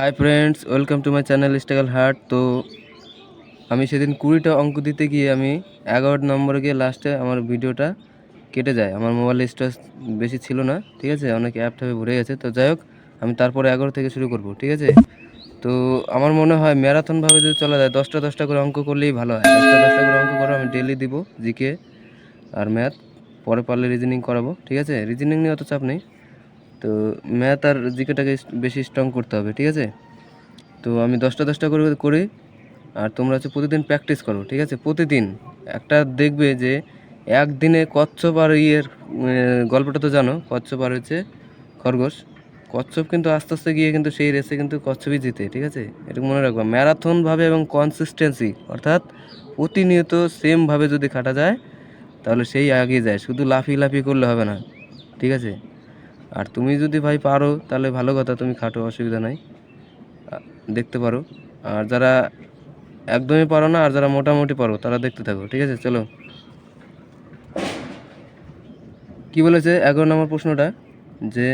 Hi friends welcome to my channel স্টেগাল হার্ট তো আমি সেদিন কুড়িটা অঙ্ক দিতে গিয়ে আমি এগারো নম্বরে গিয়ে লাস্টে আমার ভিডিওটা কেটে যায়। আমার মোবাইলে স্টোরেজ বেশি ছিল না, ঠিক আছে? অনেক অ্যাপ ট্যাপে ভরে গেছে। তো যাই হোক, আমি তারপরে এগারো থেকে শুরু করব, ঠিক আছে? তো আমার মনে হয় ম্যারাথনভাবে যদি চলা যায়, দশটা দশটা করে অঙ্ক করলেই ভালো হয়। দশটা দশটা করে অঙ্ক করে আমি ডেলি দিব জিকে আর ম্যাথ পরে পারলে রিজনিং করাবো, ঠিক আছে? রিজনিং নিয়ে অত চাপ নেই। তো ম্যাথ আর জিকেটাকে বেশি স্ট্রং করতে হবে, ঠিক আছে? তো আমি দশটা দশটা করে করি, আর তোমরা হচ্ছে প্রতিদিন প্র্যাকটিস করো, ঠিক আছে? প্রতিদিন একটা দেখবে যে একদিনে কচ্ছপ আর ইয়ের গল্পটা তো জানো কচ্ছপ আর হচ্ছে খরগোশ। কচ্ছপ কিন্তু আস্তে আস্তে গিয়ে কিন্তু সেই রেসে কিন্তু কচ্ছপই জিতে, ঠিক আছে? এটা মনে রাখবা। ম্যারাথনভাবে এবং কনসিস্টেন্সি অর্থাৎ প্রতিনিয়ত সেমভাবে যদি খাটা যায়, তাহলে সেই এগিয়ে যায়। শুধু লাফি লাফিয়ে করলে হবে না, ঠিক আছে? আর তুমি যদি ভাই পারো, তাহলে ভালো কথা, তুমি খাটো, অসুবিধা নাই। দেখতে পারো। আর যারা একদমই পারো না, আর যারা মোটামুটি পারো, তারা দেখতে থাকো, ঠিক আছে? চলো। কি বলেছে এগারো নম্বর প্রশ্নটা? যে,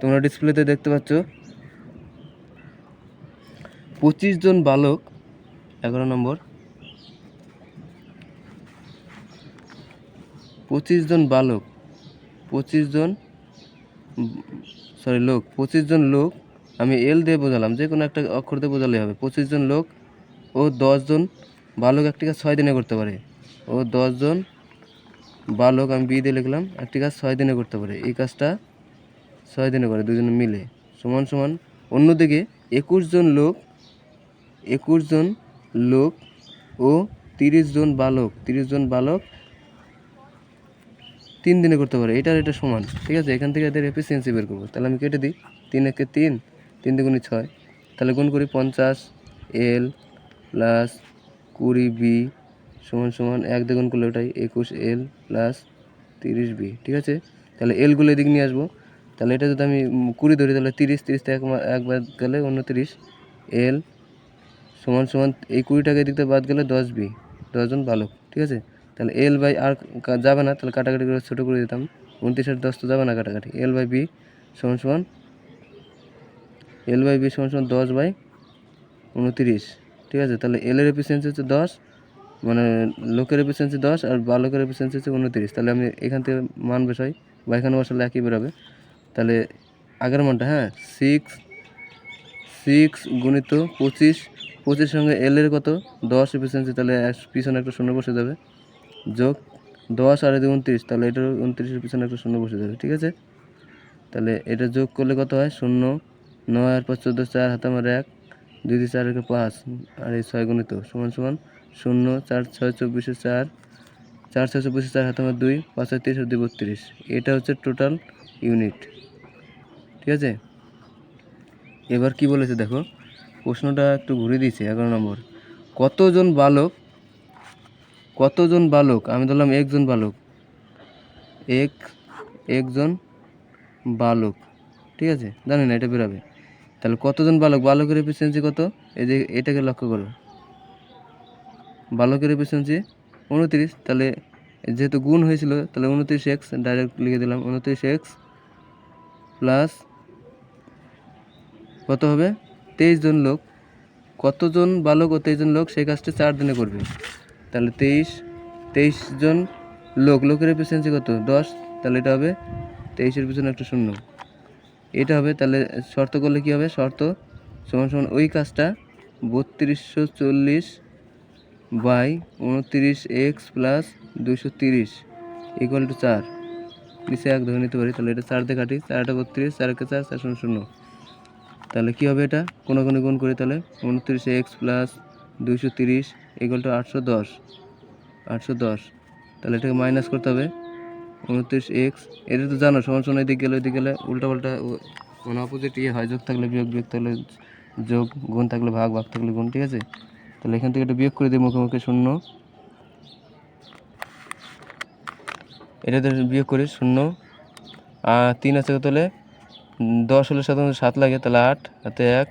তোমরা ডিসপ্লেতে দেখতে পাচ্ছ, পঁচিশ জন বালক, এগারো নম্বর। পঁচিশ জন বালক, পঁচিশ জন সরি, লোক, পঁচিশ জন লোক আমি এল দিয়ে বোঝালাম, যে কোনো একটা অক্ষর দিয়ে বোঝালে হবে। পঁচিশ জন লোক ও দশজন বালক একটি কাজ ছয় দিনে করতে পারে। ও দশজন বালক আমি বি দিয়ে লিখলাম একটি কাজ ছয় দিনে করতে পারে। এই কাজটা ছয় দিনে করে, দুজনে মিলে। সমান সমান অন্যদিকে একুশ জন লোক, একুশ জন লোক ও তিরিশ জন বালক, তিরিশ জন বালক তিন দিনে করতে পারে, এটার এটা সমান, ঠিক আছে? এখান থেকে এদের এফিসিয়েন্সি বের করব। তাহলে আমি কেটে দিই, তিন একে তিন তিন দুগুণি ছয়। তাহলে গুণ করি পঞ্চাশ এল প্লাস কুড়ি বি সমান সমান এক দ্বিগুণ করলে ওটাই একুশ এল প্লাস তিরিশ বি ঠিক আছে? তাহলে এলগুলো এদিক নিয়ে আসব। তাহলে এটা যদি আমি কুড়ি ধরি, তাহলে তিরিশ তিরিশ এক একবার গেলে উনতিরিশ এল সমান সমান এই কুড়িটাকে এদিক বাদ গেলে দশ বি দশজন বালক, ঠিক আছে? তাহলে এল বাই আর যাবে না, তাহলে কাটাকাটি করে ছোটো করে দিতাম। উনত্রিশ আর দশ তো যাবে না কাটাকাটি। এল বাই বি সমান সমান এল বাই বি সমান সমান দশ বাই উনত্রিশ। ঠিক আছে? তাহলে এল এর এফিসিয়েন্সি হচ্ছে দশ মানে লোকের এফিসিয়েন্সি দশ আর বালকের এফিসিয়েন্সি হচ্ছে উনত্রিশ। তাহলে আমি এখান থেকে মান বসাই, বা এখানে বসালে একই বেরোবে। তাহলে আগের মানটা হ্যাঁ? সিক্স সিক্স গুণিত পঁচিশ পঁচিশ সঙ্গে এল এর কত? দশ এফিসিয়েন্সি তাহলে পিছনে একটা শূন্য বসে যাবে। যোগ দশ আর এদিকে উনত্রিশ, তাহলে এটার উনত্রিশের পিছনে একটা শূন্য বসে যাবে, ঠিক আছে? তাহলে এটা যোগ করলে কত হয়? শূন্য, নয় আর পাঁচ, চোদ্দ, চার হাতে আমার এক, দুই দুই, চার পাঁচ, আর এই ছয় গুণিত সমান সমান শূন্য, চার, ছয়, চব্বিশে চার চার, ছয়, চব্বিশে চার হাতে আমার দুই, পাঁচ আর তিরিশ দুই, বত্রিশ, এটা হচ্ছে টোটাল ইউনিট ঠিক আছে? এবার কি বলেছে দেখো? প্রশ্নটা একটু ঘুরে দিয়েছে, এগারো নম্বর। কতজন বালক কতজন বালক? আমি ধরলাম একজন বালক। এক, একজন বালক। ঠিক আছে? জানি না, এটা বেরোবে। তাহলে কতজন বালক? বালকের এফিসিয়েন্সি কত? এই যে এটাকে লক্ষ্য করো। বালকের এফিসিয়েন্সি উনত্রিশ। তাহলে যেহেতু গুণ হয়েছিল, তাহলে উনত্রিশ এক্স ডাইরেক্ট লিখে দিলাম, উনত্রিশ এক্স প্লাস কত হবে? তেইশ জন লোক। কতজন বালক ও তেইশ জন লোক সেই কাজটা চার দিনে করবে। তাহলে তেইশ তেইশ জন লোক, লোকের এফিসিয়েন্সি কত? দশ, তাহলে এটা হবে তেইশের পিছনে একটা শূন্য। এটা হবে, তাহলে শর্ত করলে কী হবে? শর্ত সমান সমান ওই কাজটা বত্রিশশো চল্লিশ বাই উনত্রিশ এক্স প্লাস দুশো তিরিশ ইকুয়াল টু চার। নিচে এক ধরে নিতে পারি, তাহলে এটা চার দিয়ে কাটি, চারটা বত্রিশ, চারকে চার চার শূন্য শূন্য। তাহলে কী হবে এটা? কোনো কোনো গুণ করি তাহলে উনত্রিশ এক্স প্লাস দুইশো তিরিশ ইকুয়াল টু আটশো দশ। আটশো দশ। তাহলে এটাকে মাইনাস করতে হবে। উনত্রিশ এক্স এটা তো জানো, সমান সমান এদিক গেলে ওইদিক গেলে উল্টা পাল্টা ও- মানে অপোজিট ইয়ে হয়, যোগ থাকলে বিয়োগ বিয়োগ থাকলে যোগ, গুণ থাকলে ভাগ ভাগ থাকলে গুণ, ঠিক আছে? তাহলে এখান থেকে এটা বিয়োগ করে দিই মুখে মুখে, শূন্য। এটাতে বিয়োগ করি, শূন্য। আর তিন আছে কত হলে? দশ হলে সাধারণত সাত লাগে, তাহলে আট, হাতে এক,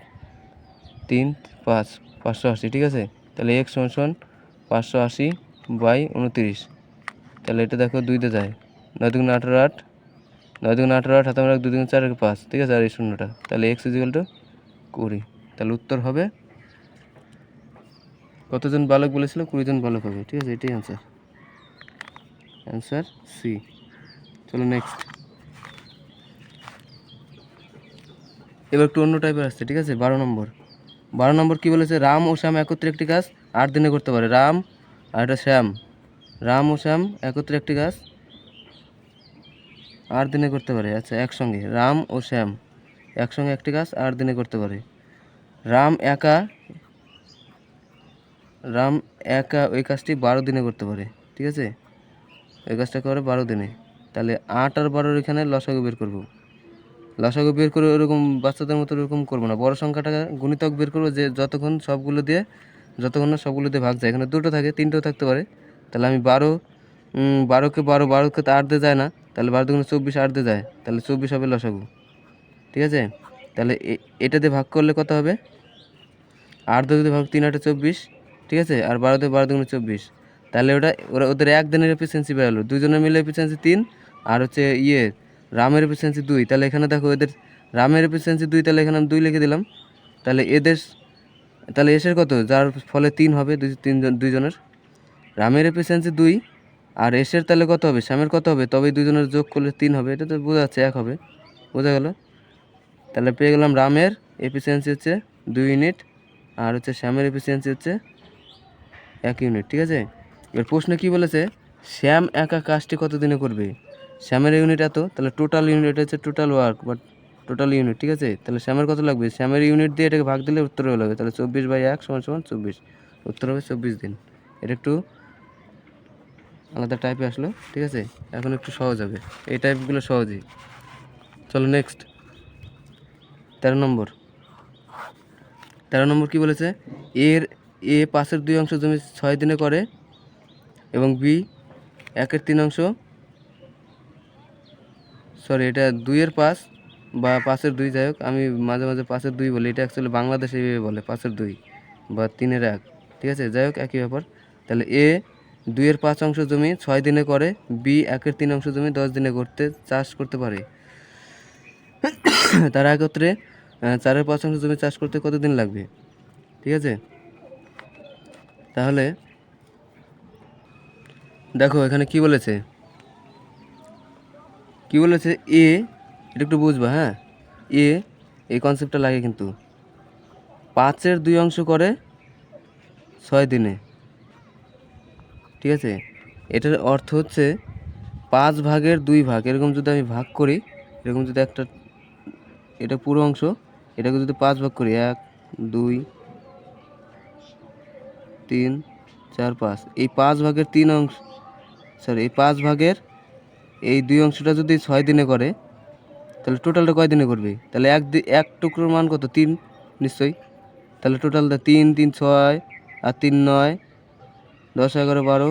তিন, পাঁচ, পাঁচশো আশি, ঠিক আছে? তাহলে এক সমান পাঁচশো আশি বাই উনত্রিশ। তাহলে এটা দেখো দুইতে যায়। নয় দুগুণ আঠারো আট। নয় দুগুণ আঠারো আট হাতে দুই দুগুণ চার পাঁচ, ঠিক আছে? আর এই শূন্যটা। তাহলে এক্স ইজিক্যাল টু কুড়ি। তাহলে উত্তর হবে কতজন বালক বলেছিল? কুড়িজন বালক হবে, ঠিক আছে? এটাই অ্যান্সার অ্যান্সার সি চলো নেক্সট এবার একটু অন্য টাইপের আসছে, ঠিক আছে? বারো নম্বর। বারো নম্বর কি বলেছে? রাম ও শ্যাম একত্রে একটি গাছ, আট দিনে করতে পারে। রাম আর এটা শ্যাম। রাম ও শ্যাম একত্রে একটি গাছ, আট দিনে করতে পারে। আচ্ছা একসঙ্গে। রাম ও শ্যাম একসঙ্গে একটি গাছ, আট দিনে করতে পারে। রাম একা রাম একা ওই কাজটি বারো দিনে করতে পারে। ঠিক আছে? ওই কাজটা করে বারো দিনে। তাহলে আট আর বারোর এখানে লসাগু বের করব। লসাগু বের করে ওরকম বাচ্চাদের মতো ওরকম করব না। বড় সংখ্যাটা গুণিতক বের করব যে যতক্ষণ সবগুলো দিয়ে, যতক্ষণ না সবগুলো দিয়ে ভাগ যায়। এখানে দুটো থাকে, তিনটেও থাকতে পারে। তাহলে আমি বারো বারোকে বারো, বারোকে তো আট দিয়ে যায় না। তাহলে বারো দুগুণে চব্বিশ আট দিয়ে যায়। তাহলে চব্বিশ হবে লসাগু ঠিক আছে? তাহলে এটা দিয়ে ভাগ করলে কত হবে? আট দিয়ে ভাগ তিন, আটে চব্বিশ। ঠিক আছে? আর বারো দিয়ে বারো দুগুণে চব্বিশ। তাহলে ওটা, ওরা ওদের একদিনের এফিসিয়েন্সি বেরোলো দুজনে মিলে এফিসিয়েন্সি তিন, আর হচ্ছে ইয়ে রামের এফিসিয়েন্সি দুই। তাহলে এখানে দেখো এদের রামের এফিসিয়েন্সি দুই, তাহলে এখানে আমি দুই লিখে দিলাম। তাহলে এদের তাহলে এসের কত? যার ফলে তিন হবে, দুই তিনজন দুইজনের। রামের এফিসিয়েন্সি দুই, আর এসের তাহলে কত হবে? শ্যামের কত হবে? তবে দুইজনের যোগ করলে তিন হবে। এটা তো বোঝা যাচ্ছে, এক হবে। বোঝা গেল? তাহলে পেয়ে গেলাম রামের এফিসিয়েন্সি হচ্ছে দুই ইউনিট, আর হচ্ছে শ্যামের এফিসিয়েন্সি হচ্ছে এক ইউনিট, ঠিক আছে? এবার প্রশ্ন কি বলেছে? শ্যাম একা কাজটি কত দিনে করবে? শ্যামের ইউনিট এত, তাহলে টোটাল ইউনিট এটা হচ্ছে total work but total unit ঠিক আছে? তাহলে শ্যামের কত লাগবে? শ্যামের ইউনিট দিয়ে এটাকে ভাগ দিলে উত্তর হয়ে যাবে তাহলে চব্বিশ বাই এক সমান সমান চব্বিশ। উত্তর হবে চব্বিশ দিন। এটা একটু আলাদা টাইপে আসলো, ঠিক আছে? এখন একটু সহজ হবে। এই টাইপগুলো সহজই। চলো নেক্সট তেরো নম্বর। তেরো নম্বর কি বলেছে? এর, এ পাশের দুই অংশ জমি ছয় দিনে করে এবং বি একের তিন অংশ সরি এটা দুইয়ের পাঁচ বা পাঁচের দুই যাই হোক, আমি মাঝে মাঝে পাঁচের দুই বলি। এটা অ্যাকচুয়ালি বাংলাদেশে এইভাবে বলে, পাঁচের দুই বা তিনের এক। ঠিক আছে? যাই হোক, একই ব্যাপার। তাহলে এ দুইয়ের পাঁচ অংশ জমি ছয় দিনে করে বি একের তিন অংশ জমি দশ দিনে করতে, চাষ করতে পারে। তারা একত্রে চারের পাঁচ অংশ জমি চাষ করতে কতদিন লাগবে? ঠিক আছে? তাহলে, দেখো এখানে কি বলেছে? কি বলেছে? এ এটা একটু বুঝবা হ্যাঁ? এ এই কনসেপ্টটা লাগে কিন্তু। পাঁচের দুই অংশ করে ছয় দিনে। ঠিক আছে? এটার অর্থ হচ্ছে পাঁচ ভাগের দুই ভাগ, এরকম যদি আমি ভাগ করি, এরকম যদি একটা, এটা পুরো অংশ, এটাকে যদি পাঁচ ভাগ করি, এক, দুই, তিন, চার, পাঁচ, এই পাঁচ ভাগের তিন অংশ সরি এই পাঁচ ভাগের এই দুই অংশটা যদি ছয় দিনে করে, তাহলে টোটালটা কয় দিনে করবে? তাহলে এক এক টুকরোর মান কত? তিন? নিশ্চয়ই। তাহলে টোটালটা তিন তিন ছয়, আর তিন নয়, দশ, এগারো, বারো,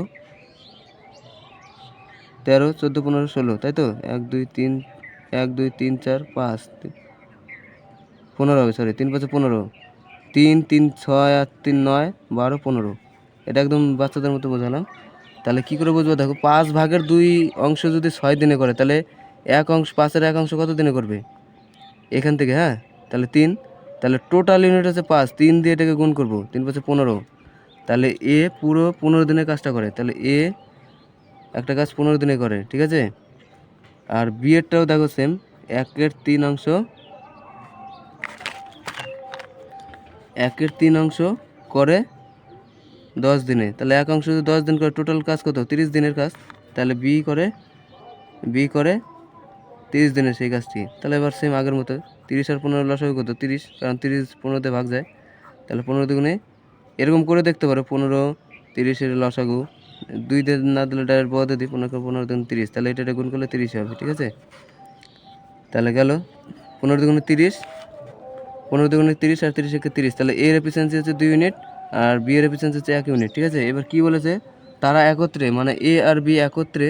তেরো, চোদ্দ, পনেরো, ষোলো, তাই তো? এক, দুই, তিন, এক, দুই, তিন, চার, পাঁচ পনেরো হবে সরি তিন পাঁচে পনেরো। তিন তিন, ছয়, আর তিন, নয়, বারো, পনেরো। এটা একদম বাচ্চাদের মতো বোঝালাম। তাহলে কি করে বুঝব? দেখো, পাঁচ ভাগের দুই অংশ যদি ছয় দিনে করে, তাহলে এক অংশ, পাঁচের এক অংশ কত দিনে করবে? এখান থেকে হ্যাঁ? তাহলে তিন। তাহলে টোটাল ইউনিট হচ্ছে পাঁচ। তিন দিয়ে এটাকে গুণ করব, তিন পাঁচে পনেরো। তাহলে এ পুরো পনেরো দিনের কাজটা করে। তাহলে এ একটা কাজ পনেরো দিনে করে, ঠিক আছে? আর বি এরটাও দেখো সেম একের তিন অংশ, একের তিন অংশ করে দশ দিনে। তাহলে এক অংশ যদি দশ দিন করে টোটাল কাজ কত? তিরিশ দিনের কাজ। তাহলে বি করে বি করে তিরিশ দিনের সেই কাজটি। তাহলে এবার সেম আগের মতো, তিরিশ আর পনেরো লস কত? তিরিশ, কারণ তিরিশ পনেরোতে ভাগ যায়। তাহলে পনেরো দুগুণে, এরকম করে দেখতে পারো, পনেরো তিরিশের লসাগু দুই দিন না দিলে ডাইরেক্ট বদে দিই, পনেরো পনেরো দিন তিরিশ। তাহলে এটা গুণ করলে তিরিশ হবে, ঠিক আছে? তাহলে গেল পনেরো দুগুণে তিরিশ, পনেরো দুগুণে তিরিশ আর তিরিশ একে তিরিশ। তাহলে এর এফিসিয়েন্সি হচ্ছে দুই ইউনিট আর বি এর এফিসিয়েন্সি হচ্ছে এক ইউনিট ঠিক আছে? এবার কি বলেছে? তারা একত্রে মানে এ আর বি একত্রে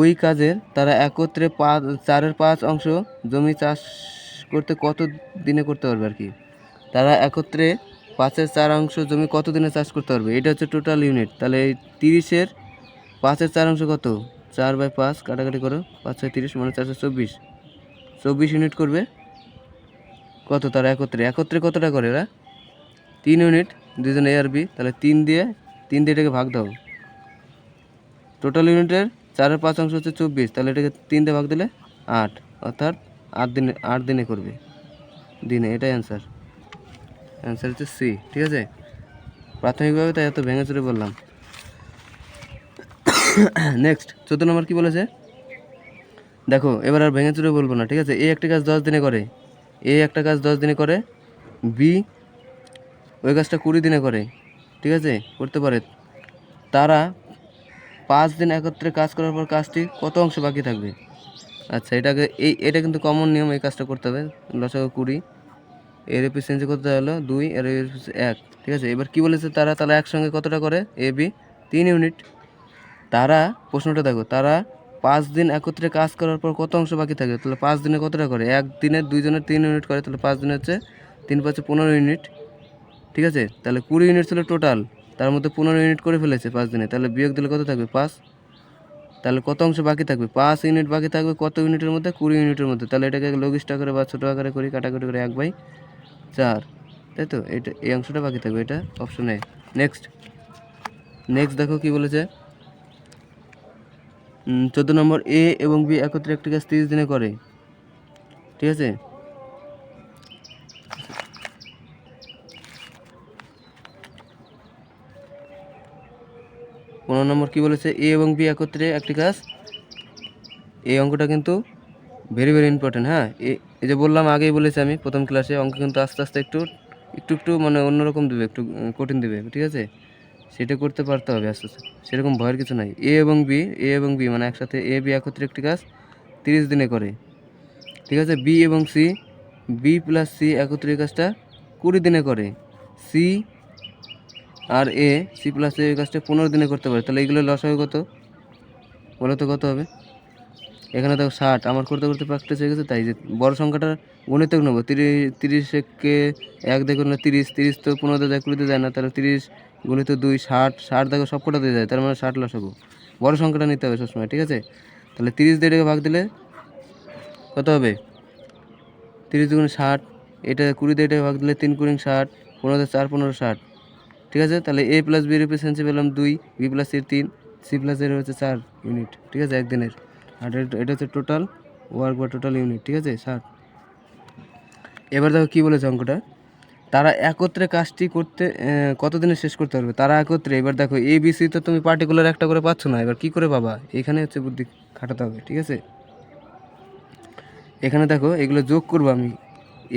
ওই কাজের, তারা একত্রে পাঁচ, চারের পাঁচ অংশ জমি চাষ করতে কত দিনে করতে পারবে আর কি? তারা একত্রে পাঁচের চার অংশ জমি কত দিনে চাষ করতে পারবে? এটা হচ্ছে টোটাল ইউনিট তাহলে তিরিশের পাঁচের চার অংশ কত? চার বাই পাঁচ, কাটাকাটি করো, পাঁচ ছয় তিরিশ মানে চারশো চব্বিশ। চব্বিশ ইউনিট করবে। কত? তারা একত্রে। একত্রে কতটা করে ওরা তিন ইউনিট দুজন এ আর বি তাহলে তিন দিয়ে তিন দিয়ে এটাকে ভাগ দাও। টোটাল ইউনিটের চারের পাঁচ অংশ হচ্ছে চব্বিশ, তাহলে এটাকে তিন দিয়ে ভাগ দিলে আট, অর্থাৎ আট দিনে আট দিনে করবে। দিনে, এটাই অ্যান্সার অ্যান্সার হচ্ছে সি ঠিক আছে? প্রাথমিকভাবে তাই এত ভেঙে চুরে বললাম। নেক্সট চোদ্দ নম্বর কি বলেছে? দেখো, এবার আর ভেঙে চুরে বলব না, ঠিক আছে? এ একটা কাজ দশ দিনে করে। এ একটা কাজ দশ দিনে করে। বি ওই কাজটা কুড়ি দিনে করে, ঠিক আছে? করতে পারে। তারা পাঁচ দিন একত্রে কাজ করার পর কাজটি কত অংশ বাকি থাকবে? আচ্ছা এটাকে, এই, এটা কিন্তু কমন নিয়ম এই কাজটা করতে হবে। লসাগু কুড়ি, এর এফিসিয়েন্সি করতে হলো? দুই, এর এক, ঠিক আছে? এবার কি বলেছে তারা? তাহলে একসঙ্গে কতটা করে? এ, বি, তিন ইউনিট তারা, প্রশ্নটা দেখো, তারা পাঁচ দিন একত্রে কাজ করার পর কত অংশ বাকি থাকে তাহলে পাঁচ দিনে কতটা করে? এক দিনে দুইজনের তিন ইউনিট করে, তাহলে পাঁচ দিনে হচ্ছে তিন পাঁচে পনেরো ইউনিট ঠিক আছে? তাহলে কুড়ি ইউনিট ছিল টোটাল তার মধ্যে পনেরো ইউনিট করে ফেলেছে পাঁচ দিনে। তাহলে বিয়োগ দিলে কত থাকবে? পাঁচ। তাহলে কত অংশ বাকি থাকবে? পাঁচ ইউনিট বাকি থাকবে কত ইউনিটের মধ্যে? কুড়ি ইউনিটের মধ্যে। তাহলে এটাকে লঘিষ্ঠ করে বা ছোটো আকারে করি, কাটাকুটি করে এক বাই চার। তাই তো? এটা, এই অংশটা বাকি থাকবে। এটা অপশন এ। নেক্সট নেক্সট দেখো কি বলেছে। চোদ্দ নম্বর এ এবং বি একত্রে একটি কাজ তিরিশ দিনে করে। ঠিক আছে? পনেরো নম্বর কি বলেছে? এ এবং বি একত্রে একটি কাজ এই অঙ্কটা কিন্তু ভেরি ভেরি ইম্পর্টেন্ট হ্যাঁ? এই যে বললাম, আগেই বলেছি আমি, প্রথম ক্লাসে অঙ্ক কিন্তু আস্তে আস্তে একটু একটু একটু মানে অন্যরকম দেবে, একটু কঠিন দেবে, ঠিক আছে? সেটা করতে পারতে হবে আস্তে আস্তে। সেরকম ভয়ের কিছু নাই। এ এবং বি এ এবং বি মানে একসাথে এ বি একত্রে একটি কাজ তিরিশ দিনে করে, ঠিক আছে? বি এবং সি বি প্লাস সি একত্রে কাজটা কুড়ি দিনে করে। সি আর এ সি প্লাস এই কাজটা পনেরো দিনে করতে পারে। তাহলে এইগুলো লস হবে কত? বলো তো কত হবে? এখানে দেখো ষাট। আমার করতে করতে প্র্যাকটিস হয়ে গেছে তাই যে বড় সংখ্যাটা গণিতক নেব। তিরিশ তিরিশকে এক দেখো না, তিরিশ। তিরিশ তো পনেরোতে যায় কুড়িতে যায় না, তাহলে তিরিশ গণিত দুই, ষাট। ষাট দেখো সব কটাতে যায়, তার মানে ষাট লস লসাগু বড় সংখ্যাটা নিতে হবে সবসময়, ঠিক আছে? তাহলে তিরিশ দিয়ে ভাগ দিলে কত হবে? তিরিশ দুগুণ ষাট। এটা কুড়ি দিয়ে ভাগ দিলে তিন কুড়ি ষাট পনেরোতে চার, পনেরো ষাট। ঠিক আছে? তাহলে এ প্লাস বি রিপ্রেসেন্সি পেলাম দুই বি প্লাস এর তিন সি প্লাস এর হচ্ছে চার ইউনিট ঠিক আছে? একদিনের। আর এটা- হচ্ছে টোটাল ওয়ার্ক বা টোটাল ইউনিট ঠিক আছে? ষাট এবার দেখো কী বলেছে অঙ্কটা? তারা একত্রে কাজটি করতে কতদিনে শেষ করতে পারবে? তারা একত্রে, এবার দেখো এ বি সি তো তুমি পার্টিকুলার একটা করে পাচ্ছ না। এবার কি করে পাবা? এখানে হচ্ছে বুদ্ধি খাটাতে হবে, ঠিক আছে? এখানে দেখো, এগুলো যোগ করব আমি।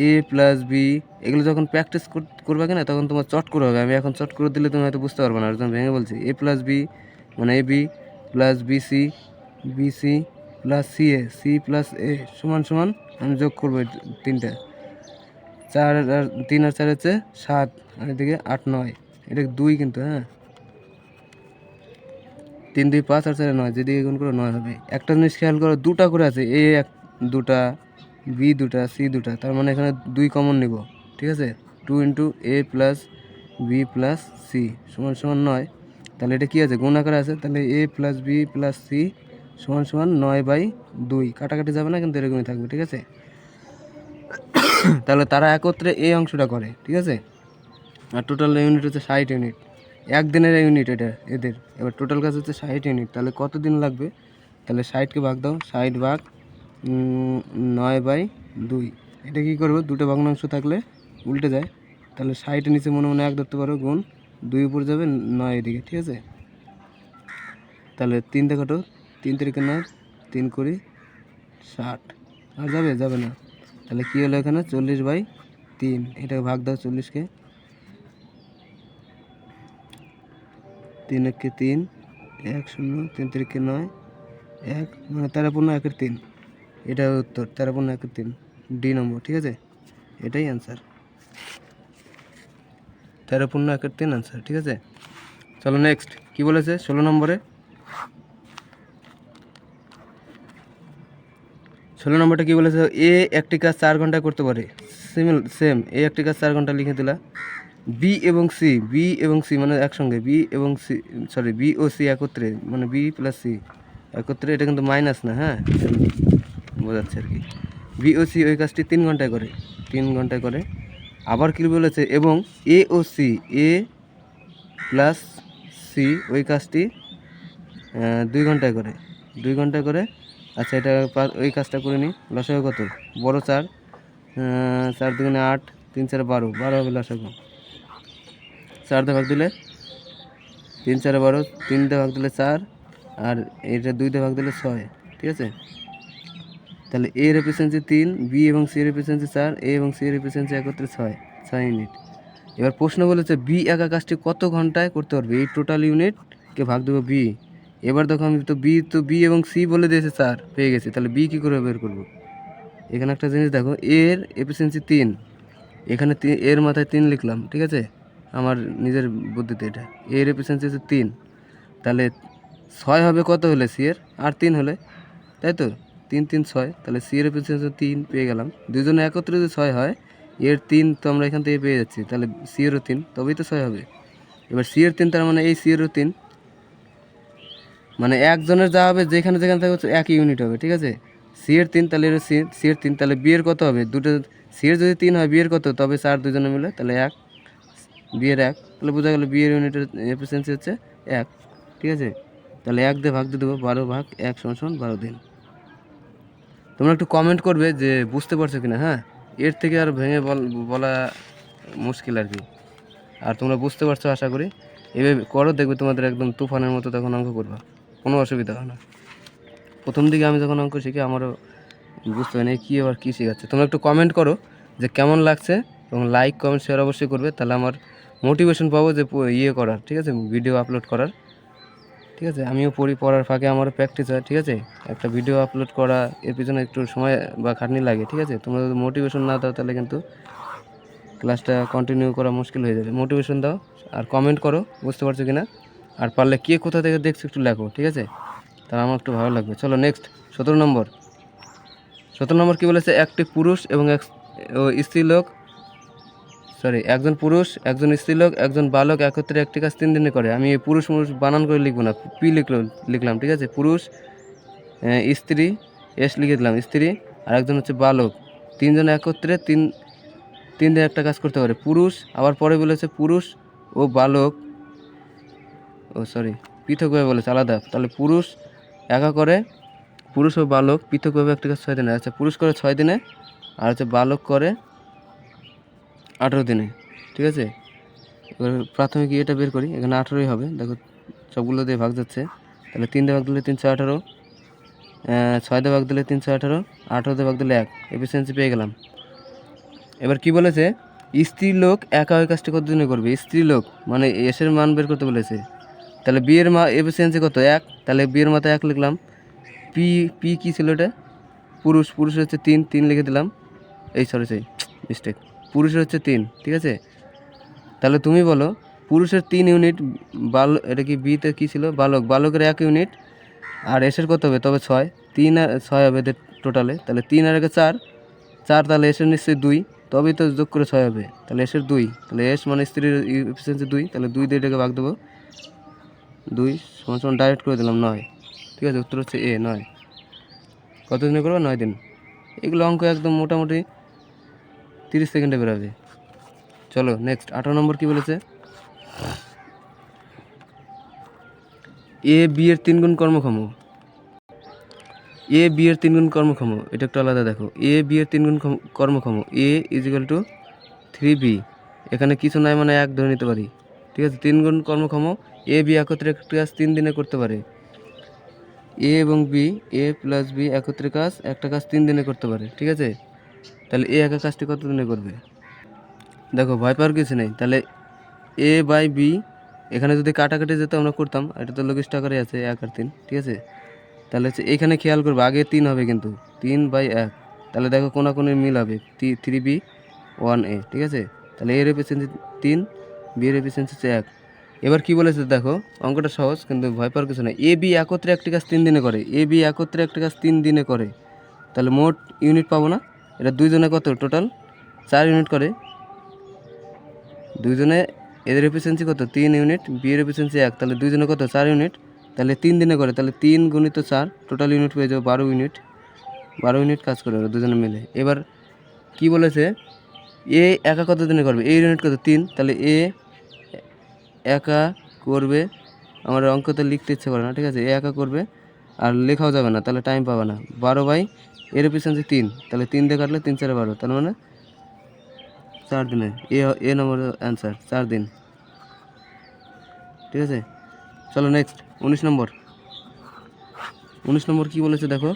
এ প্লাস বি এগুলো যখন প্র্যাকটিস করবে কিনা, তখন তোমার চট করে হবে। আমি এখন চট করে দিলে তুমি হয়তো বুঝতে পারবে না, আর ভেঙে বলছি এ প্লাস বি মানে A B plus B C B C plus C A C plus A সমান সমান আমি যোগ করব তিনটা। চার আর, তিন আর চার হচ্ছে সাত, আর এদিকে আট নয়। এটা দুই কিন্তু হ্যাঁ? তিন, দুই, পাঁচ আর চারে নয়, যেদিকে গুণ করে নয় হবে। একটা জিনিস খেয়াল করো, দুটা করে আছে এ এক, দুটা বি দুটা সি দুটা, তার মানে এখানে দুই কমন নিব, ঠিক আছে? Two into A plus B plus C সমান সমান নয়। তাহলে এটা কী আছে? গুণ আকারে আছে। তাহলে A plus B plus C সমান সমান নয় বাই দুই। কাটাকাটি যাবে না, কিন্তু এরকমই থাকবে, ঠিক আছে? তাহলে তারা একত্রে এই অংশটা করে, ঠিক আছে? আর টোটাল ইউনিট হচ্ছে ষাট ইউনিট একদিনের ইউনিট এটা, এদের। এবার টোটাল কাজ হচ্ছে ষাট ইউনিট তাহলে কত দিন লাগবে? তাহলে ষাটকে ভাগ দাও, ষাট ভাগ নয় বাই দুই। এটা কী করব? দুটো ভগ্নাংশ থাকলে উল্টে যায়। তাহলে ষাটের নিচে মনে মনে এক ধরতে পারো, গুণ দুই উপর যাবে নয় এদিকে, ঠিক আছে? তাহলে তিন দেখাটো তিন তারিখে নয়, তিন কুড়ি ষাট। আর যাবে? যাবে না। তাহলে কী হলো এখানে? চল্লিশ বাই তিন। এটাকে ভাগ দাও চল্লিশকে। তিন একে তিন, এক শূন্য, তিন তারিখে নয়, এক মানে তেরো পূর্ণ একের তিন। এটা উত্তর, তেরো পূর্ণ একের তিন ডি নম্বর, ঠিক আছে? এটাই অ্যান্সার তেরো পূর্ণ একের তিন অ্যান্সার ঠিক আছে? চলো নেক্সট কি বলেছে? ষোলো নম্বরে? ষোলো নম্বরটা কি বলেছে? এ একটি কাজ চার ঘন্টায় করতে পারে। সিমিল সেম এ একটি কাজ চার ঘণ্টা লিখে দিলা। বি এবং সি বি এবং সি মানে একসঙ্গে। বি এবং সি সরি বি ও সি একত্রে মানে বি প্লাস সি একত্রে এটা কিন্তু মাইনাস না হ্যাঁ? বোঝাচ্ছে আর কি। বি ও সি ওই কাজটি তিন ঘন্টায় করে, তিন ঘন্টায় করে। আবার কী বলেছে? এবং এ ও সি এ প্লাস সি ওই কাজটি দুই ঘন্টায় করে, দুই ঘন্টায় করে। আচ্ছা এটা ওই কাজটা করে নিই। লসাগু কত? বড় চার চার দুগুণে আট, তিন চার বারো বারো হবে লসাগু। চার ভাগ দিলে তিন চারে বারো তিনটে ভাগ দিলে চার, আর এটা দুই দিয়ে ভাগ দিলে ছয়, ঠিক আছে? তাহলে এ এফিসিয়েন্সি তিন বি এবং সি এর এফিসিয়েন্সি চার এ এবং সি এর এফিসিয়েন্সি একত্রে ছয় ছয় ইউনিট এবার প্রশ্ন বলেছে বি একা কাজটি কত ঘন্টায় করতে পারবে? এই টোটাল ইউনিটকে ভাগ দেবো বি এবার দেখো আমি তো বি তো বি এবং সি বলে দিয়েছে চার, পেয়ে গেছি। তাহলে বি কী করে বের করব? এখানে একটা জিনিস দেখো এর এফিসিয়েন্সি তিন। এখানে এর মাথায় তিন লিখলাম, ঠিক আছে? আমার নিজের বুদ্ধিতে এটা। এর এফিসিয়েন্সি হচ্ছে তিন। তাহলে ছয় হবে কত হলে সি এর? আর তিন হলে? তাই তো? তিন তিন, ছয়, তাহলে সি এর এফিসিয়েন্সি তিন, পেয়ে গেলাম। দুজনে একত্রে যদি ছয় হয়, এর তিন তো আমরা এখান থেকে পেয়ে যাচ্ছি, তাহলে সি এরও তিন, তবেই তো ছয় হবে। এবার সি এর তিন, তার মানে এই সি এরও তিন। মানে একজনের যা হবে, যেখানে যেখানে থাকবে একই ইউনিট হবে, ঠিক আছে? সি এর তিন, তাহলে সি সি এর তিন, তাহলে বিয়ের কত হবে? দুটো সি এর যদি তিন হয় বিয়ের কত? তবে চার দুজনে মিলে, তাহলে এক। বিয়ের এক, তাহলে বোঝা গেল বিয়ের ইউনিটের এফিসিয়েন্সি হচ্ছে এক, ঠিক আছে? তাহলে এক দিয়ে ভাগ দিয়ে দেবো, বারো ভাগ এক সমান সমান বারো দিন। তোমরা একটু কমেন্ট করবে যে বুঝতে পারছ কিনা হ্যাঁ? এর থেকে আর ভেঙে বল- মুশকিল আর কি। আর তোমরা বুঝতে পারছ, আশা করি। এভাবে করো, দেখবে তোমাদের একদম তুফানের মতো তখন অঙ্ক করবা। কোনো অসুবিধা হয় না। প্রথম দিকে আমি যখন অঙ্ক শিখি, আমারও বুঝতে পারি কী আবার কী শেখাচ্ছে। তোমরা একটু কমেন্ট করো যে কেমন লাগছে এবং লাইক কমেন্ট শেয়ার অবশ্যই করবে। তাহলে আমার মোটিভেশন পাবো যে ইয়ে করার, ঠিক আছে? ভিডিও আপলোড করার। ঠিক আছে? আমিও পড়ি, পড়ার ফাঁকে আমারও প্র্যাকটিস হয়, ঠিক আছে? একটা ভিডিও আপলোড করা, এর পিছনে একটু সময় বা খাটনি লাগে, ঠিক আছে? তোমরা যদি মোটিভেশন না দাও তাহলে কিন্তু ক্লাসটা কন্টিনিউ করা মুশকিল হয়ে যাবে। মোটিভেশন দাও আর কমেন্ট করো, বুঝতে পারছ কি না আর পারলে কে কোথা থেকে দেখছ একটু লেখো, ঠিক আছে? তাহলে আমার একটু ভালো লাগবে। চলো নেক্সট সতেরো নম্বর। সতেরো নম্বর কী বলেছে? একটি পুরুষ এবং এক স্ত্রী লোক সরি একজন পুরুষ, একজন স্ত্রীলোক একজন বালক একত্রে একটি কাজ তিন দিনে করে। আমি পুরুষ পুরুষ বানান করে লিখব না, পি লিখলো, লিখলাম, ঠিক আছে? পুরুষ স্ত্রী, এস লিখে দিলাম, স্ত্রী আর একজন হচ্ছে বালক। তিনজন একত্রে তিন তিন দিনে একটা কাজ করতে পারে। পুরুষ, আবার পরে বলেছে পুরুষ ও বালক। ও সরি পৃথকভাবে বলেছে, আলাদা। তাহলে পুরুষ একা করে, পুরুষ ও বালক পৃথকভাবে একটা কাজ ছয় দিনে। আচ্ছা পুরুষ করে ছয় দিনে আর হচ্ছে বালক করে আঠেরো দিনে, ঠিক আছে? এবার প্রাথমিক এটা বের করি, এখানে আঠেরোই হবে। দেখো, সবগুলো দিয়ে ভাগ যাচ্ছে। তাহলে তিন ভাগ দিলে তিনশো আঠারো ছয় দিয়ে ভাগ দিলে তিনশো আঠারো, আঠেরো দিয়ে ভাগ দিলে এক। এফিসিয়েন্সি পেয়ে গেলাম। এবার কি বলেছে? স্ত্রী লোক একা ওই কাজটি কত দিনে করবে? স্ত্রী লোক মানে এসের মান বের করতে বলেছে। তাহলে বিয়ের মা, এফিসিয়েন্সি কত? এক। তাহলে বিয়ের মাথায় এক লিখলাম। পি পি কী ছিল এটা? পুরুষ পুরুষ হচ্ছে তিন তিন লিখে দিলাম। এই সরি সরি মিস্টেক পুরুষের হচ্ছে তিন, ঠিক আছে? তাহলে তুমি বলো, পুরুষের তিন ইউনিট, বাল, এটা কি বিতে কী ছিল? বালক, বালকের এক ইউনিট, আর এসের কত হবে? তবে ছয়। তিন আর, ছয় হবে এদের টোটালে। তাহলে তিন আর একে চার। চার তাহলে এসের নিশ্চয়ই দুই। তবেই তো যোগ করে ছয় হবে। তাহলে এসের দুই। তাহলে এস মানে স্ত্রীর এফিসিয়েন্সি দুই। তাহলে দুই দিয়ে এটাকে ভাগ দেবো। দুই সমান সমান ডাইরেক্ট করে দিলাম নয়। ঠিক আছে? উত্তর হচ্ছে এ, নয়। কত দিনে করব? নয় দিন। এগুলো অঙ্ক একদম মোটামুটি তিরিশ সেকেন্ডে বেরোবে। চলো নেক্সট আঠারো নম্বর কি বলেছে? এ, বি এর তিন গুণ কর্মক্ষম। এ, বি এর তিন গুণ কর্মক্ষম। এটা একটু আলাদা দেখো। এ, বি এর তিন কর্মক্ষম। A is equal to three B এখানে কিছু নাই মানে এক ধরে নিতে পারি। ঠিক আছে? তিন গুণ কর্মক্ষম। এ, বি একত্রে কাজ তিন দিনে করতে পারে। এ এবং বি, এ প্লাস বি একত্রে কাজ একটা কাজ তিন দিনে করতে পারে। ঠিক আছে? তাহলে এ একা কাজটি কত দিনে করবে? দেখো, ভয় পাওয়ার কিছু নেই। তাহলে এ বাই বি, এখানে যদি কাটাকাটি যেত আমরা করতাম, এটা তো লঘিষ্ঠ আকারে আছে, এক আর তিন, ঠিক আছে? তাহলে হচ্ছে এখানে খেয়াল করব, আগে তিন হবে কিন্তু, তিন বাই এক। তাহলে দেখো কোনা কোনের মিল হবে থ্রি বি, ওয়ান এ, ঠিক আছে? তাহলে এর এফিসিয়েন্সি তিন, বি এর হচ্ছে এক। এবার কি বলেছে দেখো, অঙ্কটা সহজ, কিন্তু ভয় পাওয়ার কিছু নেই। এ বি একত্রে একটি কাজ তিন দিনে করে, এ বি একত্রে একটি কাজ তিন দিনে করে, তাহলে মোট ইউনিট পাবো না? এটা দুইজনে কত টোটাল? চার ইউনিট করে। দুইজনে এদের এফিসিয়েন্সি কত? তিন ইউনিট বিয়ের এফিসিয়েন্সি এক। তাহলে দুইজনে কত? চার ইউনিট তাহলে তিন দিনে করে। তাহলে তিন গুণিত চার টোটাল ইউনিট পেয়ে যাব বারো ইউনিট বারো ইউনিট কাজ করে ওরা দুজনে মিলে। এবার কি বলেছে? এ একা কত দিনে করবে? এ ইউনিট কত? তিন। তাহলে এ একা করবে। আমার অঙ্ক তো লিখতে ইচ্ছে করে না, ঠিক আছে? এ একা করবে। আর লেখাও যাবে না, তাহলে টাইম পাবে না। বারো বাই, এর এফিসিয়েন্সি তিন, তাহলে তিন দিয়ে কাটলে তিন চারে বারো, তার মানে চার দিনে। এ এ নম্বর অ্যান্সার চার দিন। ঠিক আছে? চলো নেক্সট উনিশ নম্বর। উনিশ নম্বর কি বলেছে দেখো?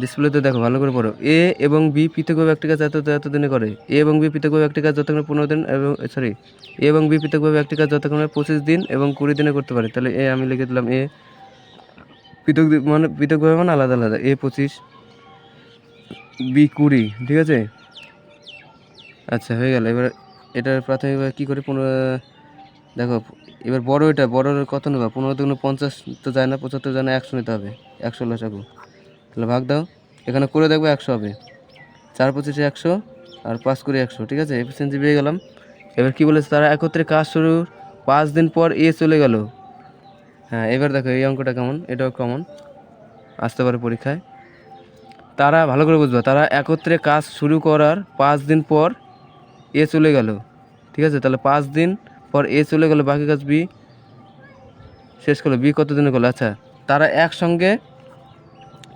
ডিসপ্লেতে দেখো, ভালো করে পড়ো। এ এবং বি পৃথকভাবে একটি কাজ এত এত দিনে করে। এ এবং বি পৃথকভাবে একটি কাজ যতক্ষণে পনেরো দিন এবং সরি এ এবং বি পৃথকভাবে একটি কাজ যতক্ষণে পঁচিশ দিন এবং কুড়ি দিনে করতে পারে। তাহলে এ আমি লিখে দিলাম এ পৃথক মানে পৃথকভাবে মানে আলাদা আলাদা। এ পঁচিশ, বি কুড়ি, ঠিক আছে? আচ্ছা হয়ে গেল। এবার এটার প্রাথমিকভাবে কী করে পনেরো, দেখো, এবার বড় এটা, বড় কত নেবা? পনেরো দুগুণ পঞ্চাশ তো যায় না, পঁচাত্তর যায় না, একশো নিতে হবে। একশো লসাগু তাহলে ভাগ দাও। এখানে করে দেখব একশো হবে। চার পঁচিশে একশো আর পাঁচ করে একশো, ঠিক আছে? এফিসিয়েন্সি পেয়ে গেলাম। এবার কি বলেছে তারা? একত্রে কাজ শুরু পাঁচ দিন পর এ চলে গেল। হ্যাঁ এবার দেখো এই অঙ্কটা কেমন? এটাও কমন আসতে পারে পরীক্ষায়। তারা ভালো করে বুঝবে, তারা একত্রে কাজ শুরু করার পাঁচ দিন পর এ চলে গেল। ঠিক আছে? তাহলে পাঁচ দিন পর এ চলে গেল, বাকি কাজ বি শেষ করল। বি কত দিনে করল? আচ্ছা তারা একসঙ্গে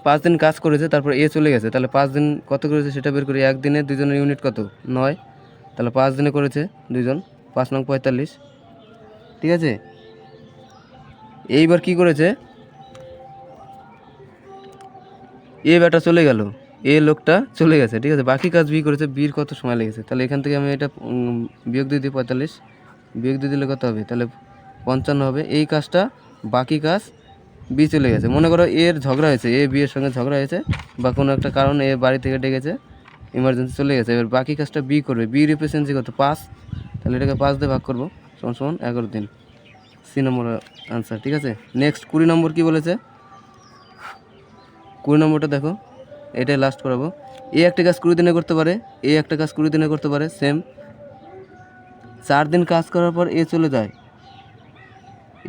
পাঁচ দিন কাজ করেছে, তারপর এ চলে গেছে। তাহলে পাঁচ দিন কত করেছে সেটা বের করি। একদিনে দুজনের ইউনিট কত? নয়। তাহলে পাঁচ দিনে করেছে দুজন পাঁচ নং পঁয়তাল্লিশ। ঠিক আছে? এইবার কি করেছে? এ ব্যাটা চলে গেল। এ লোকটা চলে গেছে, ঠিক আছে? বাকি কাজ বি করেছে বির কত সময় লেগেছে? তাহলে এখান থেকে আমি এটা বিয়োগ দিয়ে দিই পঁয়তাল্লিশ। বিয়োগ দিয়ে দিলে কত হবে? তাহলে পঞ্চান্ন হবে। এই কাজটা, বাকি কাজ বি চলে গেছে। মনে করো এর ঝগড়া হয়েছে, এ বিয়ের সঙ্গে ঝগড়া হয়েছে, বা কোনো একটা কারণে এ বাড়ি থেকে ডেকেছে ইমার্জেন্সি চলে গেছে। এবার বাকি কাজটা বি করবে। বি রিপ্রেসেন্সি কত? পাঁচ। তাহলে এটাকে পাঁচ দিয়ে ভাগ করব, সমান সমান এগারো দিন। সি নম্বর আনসার ঠিক আছে? নেক্সট কুড়ি নম্বর কি বলেছে? কুড়ি নম্বরটা দেখো, এটাই লাস্ট করাবো। এ একটা কাজ কুড়ি দিনে করতে পারে, এ একটা কাজ কুড়ি দিনে করতে পারে সেম চার দিন কাজ করার পর এ চলে যায়।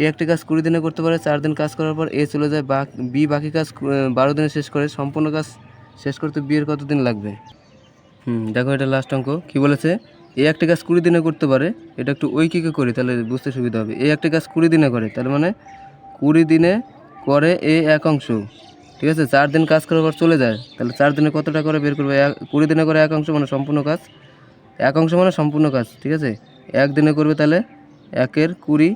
এ একটা কাজ কুড়ি দিনে করতে পারে, চার দিন কাজ করার পর এ চলে যায় বা বি বাকি কাজ বারো দিনে শেষ করে, সম্পূর্ণ কাজ শেষ করতে বিয়ের কত দিন লাগবে? হুম, দেখো এটা লাস্ট অঙ্ক। কী বলেছে? এ একটা কাজ কুড়ি দিনে করতে পারে, এটা একটু ঐকিকে করি, তাহলে বুঝতে সুবিধা হবে। এই একটা কাজ কুড়ি দিনে করে, তার মানে কুড়ি দিনে করে এ এক অংশ। ঠিক আছে? চার দিন কাজ করার পর চলে যায়, তাহলে চার দিনে কতটা করে বের করবে? এক কুড়ি দিনে করে এক অংশ মানে সম্পূর্ণ কাজ। এক অংশ মানে সম্পূর্ণ কাজ, ঠিক আছে? এক দিনে করবে তাহলে একের কুড়ি,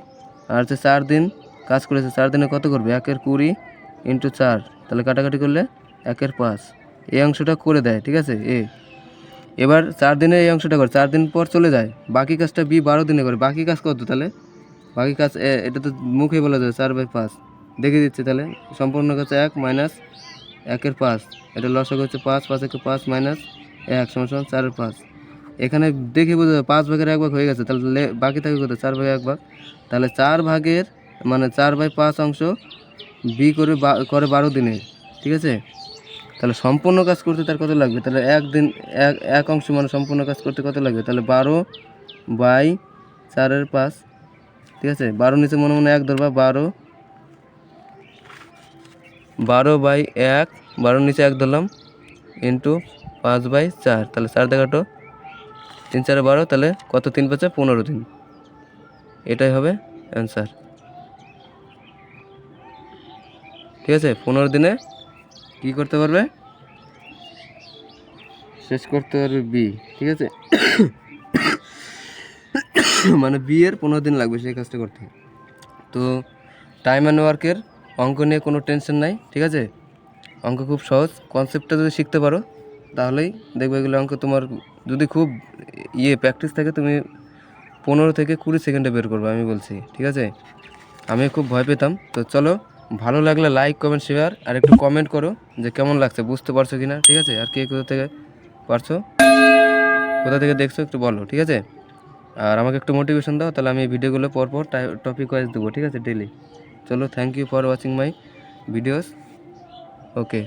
আর হচ্ছে চার দিন কাজ করেছে, চার দিনে কত করবে? একের কুড়ি ইন্টু চার, তাহলে কাটাকাটি করলে একের পাঁচ। এই অংশটা করে দেয়, ঠিক আছে? এ এবার চার দিনে এই অংশটা করে, চার দিন পর চলে যায়। বাকি কাজটা বি বারো দিনে করে। বাকি কাজ কত তাহলে? বাকি কাজ এটা তো মুখে বলা যায়, চার বাই পাঁচ। দেখে দিচ্ছে তাহলে, সম্পূর্ণ কাজ এক মাইনাস একের পাঁচ। এটা লসক হচ্ছে পাঁচ পাঁচ একে পাঁচ মাইনাস এক সমান সমান চারের পাঁচ। এখানে দেখে বোঝা যায়, পাঁচ ভাগের এক ভাগ হয়ে গেছে, তাহলে বাকি থাকে কত চার ভাগের এক ভাগ। তাহলে চার ভাগের মানে চার বাই পাঁচ অংশ বি করে করে বারো দিনে, ঠিক আছে? তাহলে সম্পূর্ণ কাজ করতে তার কত লাগবে? তাহলে একদিন এক এক অংশ মানে সম্পূর্ণ কাজ করতে কত লাগবে? তাহলে বারো বাই চারের পাঁচ, ঠিক আছে? বারো নিচে মনে মনে এক ধরবা, বারো বারো বাই এক, বারোর নিচে এক ধরলাম, ইন্টু পাঁচ বাই চার, তাহলে চার দেখাটো তিন চারে বারো, তাহলে কত তিন পাঁচে? পনেরো দিন এটাই হবে অ্যান্সার ঠিক আছে? পনেরো দিনে কি করতে পারবে? শেষ করতে পারবে বি ঠিক আছে? মানে বিয়ের পনেরো দিন লাগবে সেই কাজটা করতে। তো টাইম অ্যান্ড ওয়ার্কের অঙ্ক নিয়ে কোনো টেনশন নাই, ঠিক আছে? অঙ্ক খুব সহজ। কনসেপ্টটা যদি শিখতে পারো, তাহলেই দেখবে এগুলো অঙ্ক তোমার যদি খুব ইয়ে প্র্যাকটিস থাকে, তুমি পনেরো থেকে কুড়ি সেকেন্ডে বের করবে, আমি বলছি, ঠিক আছে? আমি খুব ভয় পেতাম। তো চলো ভালো লাগলে লাইক কমেন্ট শেয়ার আর একটু কমেন্ট করো যে কেমন লাগছে, বুঝতে পারছ কি না ঠিক আছে? আর কে কোথা থেকে পারছ? কোথা থেকে দেখছ একটু বলো, ঠিক আছে? আর আমাকে একটু মোটিভেশন দাও, তাহলে আমি ভিডিওগুলো পরপর টপিক ওয়াইজ দেবো, ঠিক আছে ডেলি চলো thank you for watching my videos okay